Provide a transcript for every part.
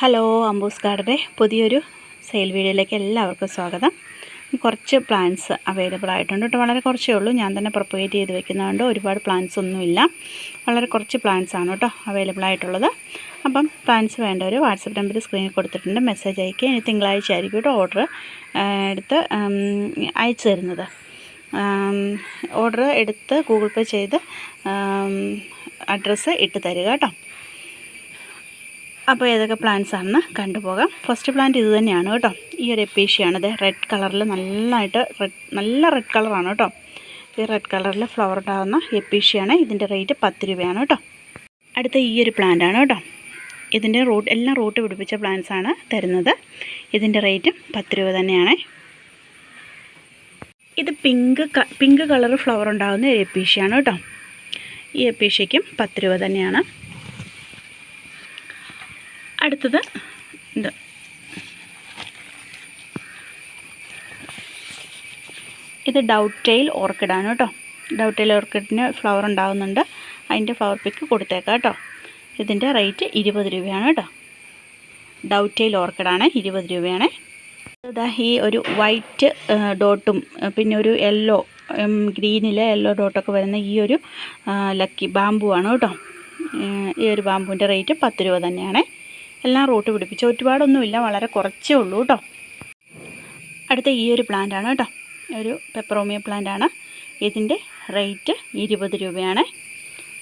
Hello അമ്പൂസ് ഗാർഡന്റെ പുതിയൊരു sale വീഡിയോയിലേക്ക് എല്ലാവർക്കും സ്വാഗതം. കുറച്ച് പ്ലാന്റ്സ് അവൈലബിൾ ആയിട്ടുണ്ട് കേട്ടോ. വളരെ കുറച്ചേ ഉള്ളൂ. ഞാൻ തന്നെ പ്രൊപ്പഗേറ്റ് ചെയ്ത് വെക്കുന്നതുകൊണ്ട് ഒരുപാട് പ്ലാന്റ്സ് ഒന്നുമില്ല. വളരെ കുറച്ച് പ്ലാന്റ്സ് ആണ് കേട്ടോ അവൈലബിൾ ആയിട്ടുള്ളത്. അപ്പം പ്ലാന്റ്സ് വേണ്ടവർ വാട്സപ്പ് നമ്പർ സ്ക്രീനിൽ കൊടുത്തിട്ടുണ്ട്. മെസ്സേജ് അയക്കുക ഇനി തിങ്കളാഴ്ച ആയിരിക്കും കേട്ടോ ഓർഡർ എടുത്ത് അയച്ചു തരുന്നത്. ഓർഡർ എടുത്ത് ഗൂഗിൾ പേ ചെയ്ത് അഡ്രസ്സ് ഇട്ട് തരിക കേട്ടോ. അപ്പോൾ ഏതൊക്കെ പ്ലാന്റ്സ് ആണെന്ന് കണ്ടുപോകാം. ഫസ്റ്റ് പ്ലാന്റ് ഇത് തന്നെയാണ് കേട്ടോ. ഈ ഒരു എപ്പീഷ്യയാണിത് റെഡ് കളറിൽ നല്ലതായിട്ട് റെഡ് നല്ല റെഡ് കളറാണ് കേട്ടോ. ഈ റെഡ് കളറിൽ ഫ്ലവർ ഉണ്ടാകുന്ന എപ്പീഷ്യയാണ്. ഇതിന്റെ റേറ്റ് പത്ത് രൂപയാണ് കേട്ടോ. അടുത്ത ഈ ഒരു പ്ലാന്റ് ആണ് കേട്ടോ. ഇതിന്റെ റൂട്ട് എല്ലാം റൂട്ട് പിടിപ്പിച്ച പ്ലാന്റ്സ് ആണ് തരുന്നത്. ഇതിന്റെ റേറ്റും പത്ത് രൂപ തന്നെയാണ്. ഇത് പിങ്ക് പിങ്ക് കളർ ഫ്ലവർ ഉണ്ടാകുന്ന എപ്പീഷ്യയാണ് കേട്ടോ. ഈ എപ്പീഷ്യയ്ക്കും പത്ത് രൂപ തന്നെയാണ്. അടുത്തത് ഇത്. ഇത് ഡൗട്ട് ടെയിൽ ഓർക്കിഡാണ് കേട്ടോ. ഡൗട്ട് ടെയിൽ ഓർക്കിഡിന് ഫ്ലവർ ഉണ്ടാകുന്നുണ്ട് അതിന്റെ ഫ്ലവർ പിക്ക് കൊടുത്തേക്കാം കേട്ടോ. ഇതിന്റെ റേറ്റ് ഇരുപത് രൂപയാണ് കേട്ടോ. ഡൗട്ട് ടെയിൽ ഓർക്കിഡാണ് ഇരുപത് രൂപയാണ്. ഇതാ ഈ ഒരു വൈറ്റ് ഡോട്ടും പിന്നെ ഒരു യെല്ലോ ഗ്രീനിലെ യെല്ലോ ഡോട്ടൊക്കെ വരുന്ന ഈ ഒരു ലക്കി ബാമ്പു ആണ് കേട്ടോ. ഈ ഒരു ബാമ്പുവിന്റെ റേറ്റ് പത്ത് രൂപ തന്നെയാണ്. എല്ലാം റൂട്ട് പിടിപ്പിച്ചു. ഒരുപാടൊന്നുമില്ല വളരെ കുറച്ചേ ഉള്ളൂ കേട്ടോ. അടുത്ത ഈ ഒരു പ്ലാന്റ് ആണ് കേട്ടോ. ഒരു പെപ്പറോമിയ പ്ലാന്റ് ആണ്. ഇതിന്റെ റേറ്റ് ഇരുപത് രൂപയാണ്.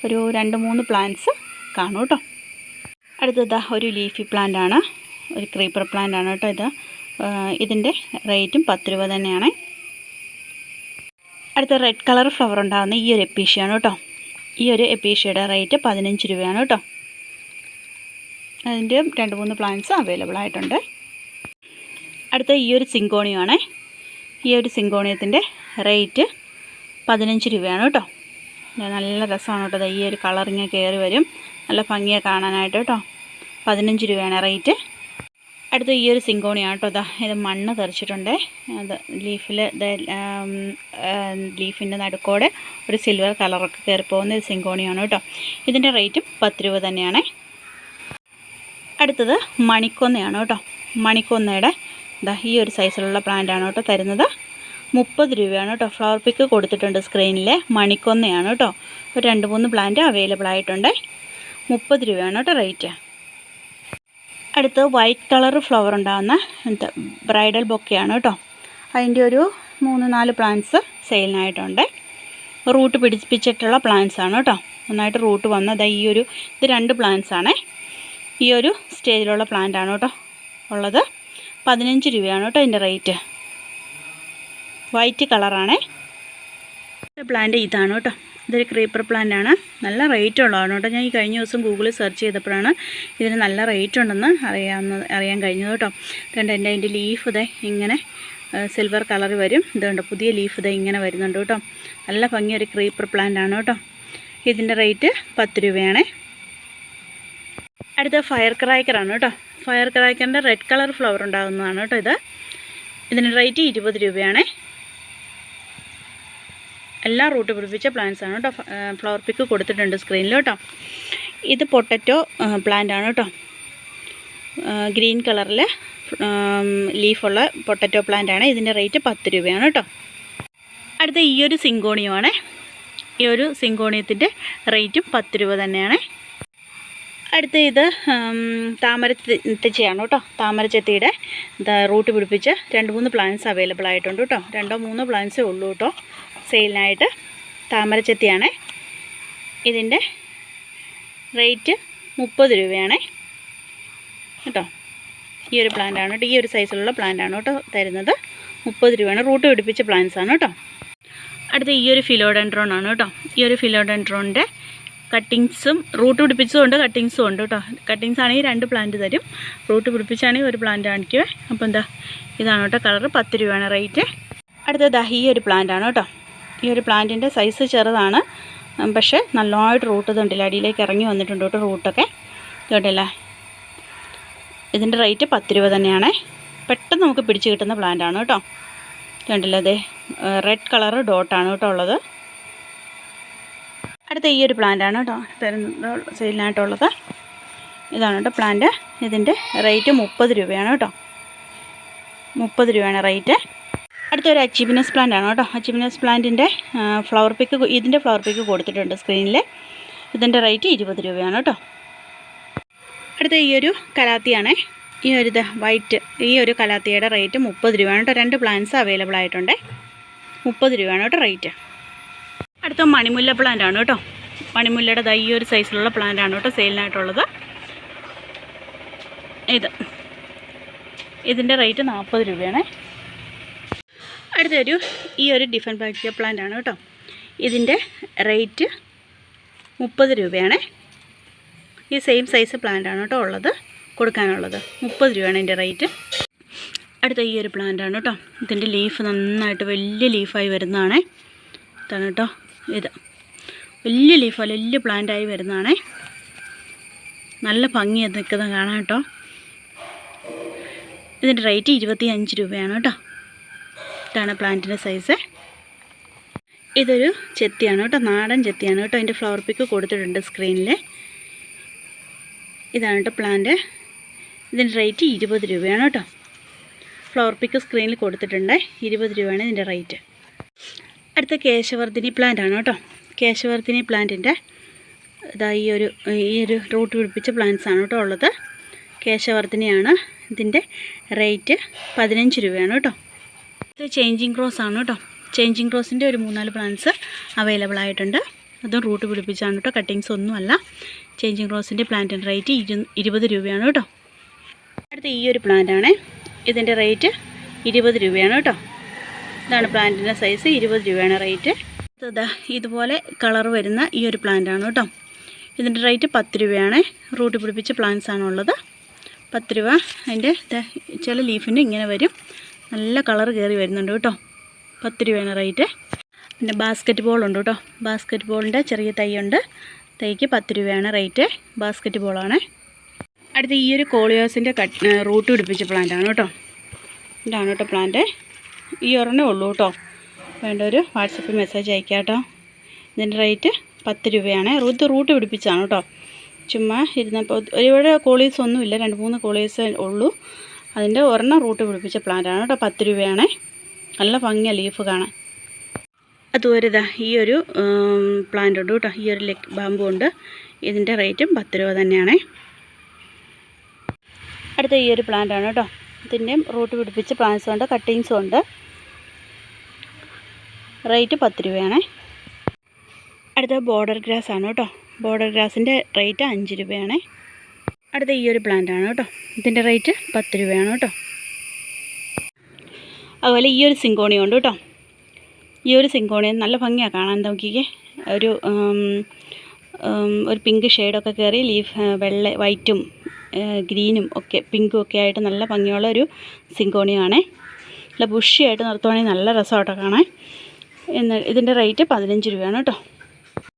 ഒരു രണ്ട് മൂന്ന് പ്ലാന്റ്സ് കാണും കേട്ടോ. അടുത്തത് ഒരു ലീഫി പ്ലാന്റ് ആണ്. ഒരു ക്രീപ്പർ പ്ലാന്റ് ആണ് കേട്ടോ ഇത്. ഇതിന്റെ റേറ്റും പത്ത് രൂപ തന്നെയാണ്. അടുത്ത റെഡ് കളർ ഫ്ലവർ ഉണ്ടാകുന്ന ഈ ഒരു എപ്പീഷ്യയാണ് കേട്ടോ. ഈ ഒരു എപ്പീഷ്യയുടെ റേറ്റ് പതിനഞ്ച് രൂപയാണ് കേട്ടോ. അതിന്റെ രണ്ട് മൂന്ന് പ്ലാന്റ്സ് അവൈലബിൾ ആയിട്ടുണ്ട്. അടുത്ത ഈ ഒരു സിങ്കോണിയമാണ് ഈ ഒരു സിങ്കോണിയത്തിന്റെ റേറ്റ് പതിനഞ്ച് രൂപയാണ് കേട്ടോ. നല്ല രസമാണ് കേട്ടോ. ഈ ഒരു കളറിങ് കയറി വരും. നല്ല ഭംഗിയാണ് കാണാനായിട്ട് കേട്ടോ. പതിനഞ്ച് രൂപയാണ് റേറ്റ് അടുത്ത ഈ ഒരു സിങ്കോണിയാണ് കേട്ടോ. ഇതാ ഇത് മണ്ണ് തെറിച്ചിട്ടുണ്ട്. അത് ലീഫിൽ ലീഫിന്റെ നടുക്കോടെ ഒരു സിൽവർ കളറൊക്കെ കയറി പോകുന്ന ഒരു സിങ്കോണിയാണ് കേട്ടോ. ഇതിന്റെ റേറ്റും പത്ത് രൂപ തന്നെയാണ്. അടുത്തത് മണിക്കൊന്നയാണ് കേട്ടോ. മണിക്കൊന്നയുടെ ദാ ഈ ഒരു സൈസിലുള്ള പ്ലാന്റ് ആണ് കേട്ടോ തരുന്നത്. മുപ്പത് രൂപയാണ് കേട്ടോ. ഫ്ലവർ പിക്ക് കൊടുത്തിട്ടുണ്ട് സ്ക്രീനിലെ മണിക്കൊന്നയാണ് കേട്ടോ. ഒരു രണ്ട് മൂന്ന് പ്ലാന്റ് അവൈലബിൾ ആയിട്ടുണ്ട്. മുപ്പത് രൂപയാണ് കേട്ടോ റേറ്റ് അടുത്ത് വൈറ്റ് കളർ ഫ്ലവർ ഉണ്ടാകുന്ന ബ്രൈഡൽ ബൊക്കെയാണ് കേട്ടോ. അതിന്റെ ഒരു മൂന്ന് നാല് പ്ലാന്റ്സ് സെയിലിനായിട്ടുണ്ട് റൂട്ട് പിടിപ്പിച്ചിട്ടുള്ള പ്ലാന്റ്സ് ആണ് കേട്ടോ. നന്നായിട്ട് റൂട്ട് വന്നത് ഈ ഒരു ഇത് രണ്ട് പ്ലാന്റ്സ് ആണേ. ഈ ഒരു സ്റ്റേജിലുള്ള പ്ലാന്റ് ആണ് കേട്ടോ ഉള്ളത്. പതിനഞ്ച് രൂപയാണ് കേട്ടോ ഇതിന്റെ റേറ്റ്. വൈറ്റ് കളറാണേ. പ്ലാന്റ് ഇതാണ് കേട്ടോ. ഇതൊരു ക്രീപ്പർ പ്ലാന്റ് ആണ് നല്ല റേറ്റ് ഉള്ളതാണ് കേട്ടോ. ഞാൻ ഈ കഴിഞ്ഞ ദിവസം ഗൂഗിളിൽ സെർച്ച് ചെയ്തപ്പോഴാണ് ഇതിന് നല്ല റേറ്റ് ഉണ്ടെന്ന് അറിയാവുന്നത് അറിയാൻ കഴിഞ്ഞത് കേട്ടോ. അതുകൊണ്ട് എന്റെ അതിന്റെ ലീഫ് ഇതേ ഇങ്ങനെ സിൽവർ കളർ വരും. ഇതുകൊണ്ട് പുതിയ ലീഫ് ഇതേ ഇങ്ങനെ വരുന്നുണ്ട് കേട്ടോ. നല്ല ഭംഗി ഒരു ക്രീപ്പർ പ്ലാന്റ് ആണ് കേട്ടോ. ഇതിന്റെ റേറ്റ് പത്ത് രൂപയാണേ. അടുത്ത ഫയർ ക്രാക്കറാണ് കേട്ടോ. ഫയർ ക്രാക്കറിന്റെ റെഡ് കളർ ഫ്ലവർ ഉണ്ടാകുന്നതാണ് കേട്ടോ ഇത്. ഇതിന് റേറ്റ് ഇരുപത് രൂപയാണേ. എല്ലാ റൂട്ട് പിടിപ്പിച്ച പ്ലാന്റ്സ് ആണ് കേട്ടോ. ഫ്ലവർ പിക്ക് കൊടുത്തിട്ടുണ്ട് സ്ക്രീനിൽ കേട്ടോ. ഇത് പൊട്ടറ്റോ പ്ലാന്റ് ആണ് കേട്ടോ. ഗ്രീൻ കളറിൽ ലീഫുള്ള പൊട്ടറ്റോ പ്ലാന്റ് ആണ്. ഇതിന്റെ റേറ്റ് പത്ത് രൂപയാണ് കേട്ടോ. അടുത്ത ഈ ഒരു സിങ്കോണിയമാണ്. ഈ ഒരു സിങ്കോണിയത്തിന്റെ റേറ്റും പത്ത് രൂപ തന്നെയാണ്. അടുത്ത ഇത് താമര തെച്ചിയാണ് കേട്ടോ. താമരച്ചെത്തിയുടെ റൂട്ട് പിടിപ്പിച്ച് രണ്ട് മൂന്ന് പ്ലാന്റ്സ് അവൈലബിൾ ആയിട്ടുണ്ട് കേട്ടോ. രണ്ടോ മൂന്നോ പ്ലാന്റ്സേ ഉള്ളൂ കേട്ടോ. സെയിലിനായിട്ട് താമരച്ചെത്തിയാണേ ഇതിന്റെ റേറ്റ് മുപ്പത് രൂപയാണേ. കേട്ടോ. ഈ ഒരു പ്ലാന്റ് ആണ് കേട്ടോ. ഈ ഒരു സൈസിലുള്ള പ്ലാന്റ് ആണ് കേട്ടോ തരുന്നത്. മുപ്പത് രൂപയാണ്. റൂട്ട് പിടിപ്പിച്ച പ്ലാന്റ്സ് ആണ് കേട്ടോ. അടുത്ത ഈ ഒരു ഫിലോഡൻഡ്രോൺ ആണ് കേട്ടോ. ഈ ഒരു ഫിലോഡൻഡ്രോണിന്റെ കട്ടിങ്സും റൂട്ട് പിടിപ്പിച്ചതും ഉണ്ട് കട്ടിങ്സും ഉണ്ട് കേട്ടോ കട്ടിങ്സ് ആണെങ്കിൽ രണ്ട് പ്ലാന്റ് തരും. റൂട്ട് പിടിപ്പിച്ചാണെങ്കിൽ ഒരു പ്ലാന്റ് കാണിക്കുവേ. അപ്പോൾ എന്താ ഇതാണ് കേട്ടോ കളർ പത്ത് രൂപയാണ് റേറ്റ് അടുത്തത് ഈ ഒരു പ്ലാന്റ് ആണ് കേട്ടോ ഈ ഒരു പ്ലാന്റിന്റെ സൈസ് ചെറുതാണ്. പക്ഷേ നല്ലതായിട്ട് റൂട്ട് ഇതുണ്ടല്ലോ അടിയിലേക്ക് ഇറങ്ങി വന്നിട്ടുണ്ട് കേട്ടോ റൂട്ടൊക്കെ കേട്ടല്ലേ ഇതിന്റെ റേറ്റ് പത്ത് രൂപ തന്നെയാണ്. പെട്ടെന്ന് നമുക്ക് പിടിച്ച് കിട്ടുന്ന പ്ലാന്റ് ആണ് കേട്ടോ കണ്ടില്ലേ അതെ റെഡ് കളർ ഡോട്ടാണ് കേട്ടോ ഉള്ളത്. അടുത്ത ഈ ഒരു പ്ലാന്റാണ് കേട്ടോ. തരുന്നത് സെയിലിനായിട്ടുള്ളത് ഇതാണ് കേട്ടോ പ്ലാന്റ് ഇതിന്റെ റേറ്റ് മുപ്പത് രൂപയാണ് കേട്ടോ. മുപ്പത് രൂപയാണ് റേറ്റ് അടുത്തൊരു അച്ചീവ്നെസ് പ്ലാന്റ് ആണ് കേട്ടോ. അച്ചീവ്നെസ് പ്ലാന്റിന്റെ ഫ്ലവർ പിക്ക് ഇതിന്റെ ഫ്ലവർ പിക്ക് കൊടുത്തിട്ടുണ്ട് സ്ക്രീനിൽ ഇതിന്റെ റേറ്റ് ഇരുപത് രൂപയാണ് കേട്ടോ. അടുത്ത ഈ ഒരു കലാത്തിയാണേ. ഈ ഒരു ഇത് വൈറ്റ് ഈ ഒരു കലാത്തിയുടെ റേറ്റ് മുപ്പത് രൂപയാണ് കേട്ടോ. രണ്ട് പ്ലാന്റ്സ് അവൈലബിൾ ആയിട്ടുണ്ട്. മുപ്പത് രൂപയാണ് കേട്ടോ റേറ്റ് അടുത്ത മണിമുല്ല പ്ലാന്റ് ആണ് കേട്ടോ. മണിമുല്ലയുടെ ദാ ഒരു സൈസിലുള്ള പ്ലാന്റ് ആണ് കേട്ടോ സെയിലിനായിട്ടുള്ളത് ഇത്. ഇതിന്റെ റേറ്റ് നാൽപ്പത് രൂപയാണ്. അടുത്തൊരു ഈ ഒരു ഡിഫൻ ബാക്ടീരിയ പ്ലാന്റ് ആണ് കേട്ടോ. ഇതിന്റെ റേറ്റ് മുപ്പത് രൂപയാണ്. ഈ സെയിം സൈസ് പ്ലാന്റ് ആണ് കേട്ടോ ഉള്ളത് കൊടുക്കാനുള്ളത്. മുപ്പത് രൂപയാണ് ഇതിന്റെ റേറ്റ് അടുത്ത ഈ ഒരു പ്ലാന്റ് ആണ് കേട്ടോ. ഇതിന്റെ ലീഫ് നന്നായിട്ട് വലിയ ലീഫായി വരുന്നതാണേ. ഇതാണ് കേട്ടോ. ഇത് വലിയ ലീഫാണ് വലിയ പ്ലാന്റായി വരുന്നതാണേ. നല്ല ഭംഗിയത് നിൽക്കുന്നത് കാണാം കേട്ടോ. ഇതിന്റെ റേറ്റ് ഇരുപത്തി അഞ്ച് രൂപയാണ് കേട്ടോ. ഇതാണ് പ്ലാന്റിന്റെ സൈസ് ഇതൊരു ചെത്തിയാണ് കേട്ടോ നാടൻ ചെത്തിയാണ് കേട്ടോ. അതിന്റെ ഫ്ലവർ പിക്ക് കൊടുത്തിട്ടുണ്ട് സ്ക്രീനിൽ ഇതാണ് കേട്ടോ പ്ലാന്റ് ഇതിന്റെ റേറ്റ് ഇരുപത് രൂപയാണ് കേട്ടോ. ഫ്ലവർ പിക്ക് സ്ക്രീനിൽ കൊടുത്തിട്ടുണ്ട് ഇരുപത് രൂപയാണ് ഇതിന്റെ റേറ്റ് അടുത്ത കേശവർദ്ധിനി പ്ലാന്റ് ആണ് കേട്ടോ. കേശവർദ്ധിനി പ്ലാന്റിന്റെ ഇതാ ഈ ഒരു ഈ ഒരു റൂട്ട് പിടിപ്പിച്ച പ്ലാന്റ്സ് ആണ് കേട്ടോ ഉള്ളത്. കേശവർദ്ധിനിയാണ് ഇതിന്റെ റേറ്റ് പതിനഞ്ച് രൂപയാണ് കേട്ടോ. ഇത് ചേഞ്ചിങ് ക്രോസ് ആണ് കേട്ടോ. ചേഞ്ചിങ് ക്രോസിന്റെ ഒരു മൂന്നാൽ പ്ലാന്റ്സ് അവൈലബിൾ ആയിട്ടുണ്ട്. അതും റൂട്ട് പിടിപ്പിച്ചാണ് കേട്ടോ കട്ടിങ്സ് ഒന്നുമല്ല. ചേഞ്ചിങ് ക്രോസിന്റെ പ്ലാന്റിന്റെ റേറ്റ് ഇരു ഇരുപത് രൂപയാണ് കേട്ടോ. അടുത്ത ഈ ഒരു പ്ലാന്റാണ് ഇതിന്റെ റേറ്റ് ഇരുപത് രൂപയാണ് കേട്ടോ. ഇതാണ് പ്ലാന്റിന്റെ സൈസ് ഇരുപത് രൂപയാണ് റേറ്റ് ഇതാ ഇതുപോലെ കളർ വരുന്ന ഈ ഒരു പ്ലാന്റ് ആണ് കേട്ടോ ഇതിന്റെ റേറ്റ് പത്ത് രൂപയാണ്. റൂട്ട് പിടിപ്പിച്ച പ്ലാന്റ്സ് ആണുള്ളത് പത്ത് രൂപ. അതിന്റെ ചില ലീഫിന് ഇങ്ങനെ വരും. നല്ല കളർ കയറി വരുന്നുണ്ട് കേട്ടോ പത്ത് രൂപയാണ് റേറ്റ് പിന്നെ ബാസ്ക്കറ്റ് ബോൾ ഉണ്ട് കേട്ടോ ബാസ്ക്കറ്റ് ബോളിന്റെ ചെറിയ തൈയുണ്ട് തൈക്ക് പത്ത് രൂപയാണ് റേറ്റ് ബാസ്ക്കറ്റ് ബോളാണ് അടുത്ത ഈ ഒരു കോളിയോസിന്റെ കട്ട് റൂട്ട് പിടിപ്പിച്ച പ്ലാന്റ് ആണ് കേട്ടോ ഇതാണ് കേട്ടോ പ്ലാന്റ് ഈ ഒരെണ്ണേ ഉള്ളൂ കേട്ടോ. വേണ്ട ഒരു വാട്സപ്പിൽ മെസ്സേജ് അയക്കാം കേട്ടോ. ഇതിന്റെ റേറ്റ് പത്ത് രൂപയാണ്. ഇത് റൂട്ട് പിടിപ്പിച്ചാണ് കേട്ടോ. ചുമ്മാ ഇരുന്നപ്പോൾ ഒരുപാട് കോളീസ് ഒന്നുമില്ല. രണ്ട് മൂന്ന് കോളീസ് ഉള്ളൂ. അതിന്റെ ഒരെണ്ണം റൂട്ട് പിടിപ്പിച്ച പ്ലാന്റാണ് കേട്ടോ. പത്ത് രൂപയാണ്. നല്ല ഭംഗിയാണ് ലീഫ് കാണാൻ. അതുപോലെ ഇതാ ഈ ഒരു പ്ലാന്റ് ഉണ്ട് കേട്ടോ. ഈ ഒരു ലെഗ് ബാമ്പു ഉണ്ട്. ഇതിന്റെ റേറ്റും പത്ത് രൂപ തന്നെയാണ്. അടുത്ത ഈ ഒരു പ്ലാന്റ് ആണ് കേട്ടോ. ഇതിന്റെയും റൂട്ട് പിടിപ്പിച്ച പ്ലാന്റ്സും ഉണ്ട്. കട്ടിങ്സും ഉണ്ട്. റേറ്റ് പത്ത് രൂപയാണേ. അടുത്ത ബോർഡർ ഗ്രാസ് ആണ് കേട്ടോ. ബോർഡർ ഗ്രാസിന്റെ റേറ്റ് അഞ്ച് രൂപയാണേ. അടുത്ത ഈ ഒരു പ്ലാന്റ് ആണ് കേട്ടോ. ഇതിന്റെ റേറ്റ് പത്ത് രൂപയാണ് കേട്ടോ. അതുപോലെ ഈ ഒരു സിങ്കോണി ഉണ്ട് കേട്ടോ. ഈ ഒരു സിങ്കോണി നല്ല ഭംഗിയാണ് കാണാൻ നോക്കിക്കേ. ഒരു ഒരു പിങ്ക് ഷെയ്ഡൊക്കെ കയറി ലീഫ് വെള്ള വൈറ്റും ഗ്രീനും ഒക്കെ പിങ്കും ഒക്കെ ആയിട്ട് നല്ല ഭംഗിയുള്ള ഒരു സിങ്കോണിയാണേ. നല്ല ബുഷിയായിട്ട് നിർത്തുവാണെങ്കിൽ നല്ല രസമായിട്ടൊക്കെ കാണാൻ. എന്ന് ഇതിന്റെ റേറ്റ് പതിനഞ്ച് രൂപയാണ് കേട്ടോ.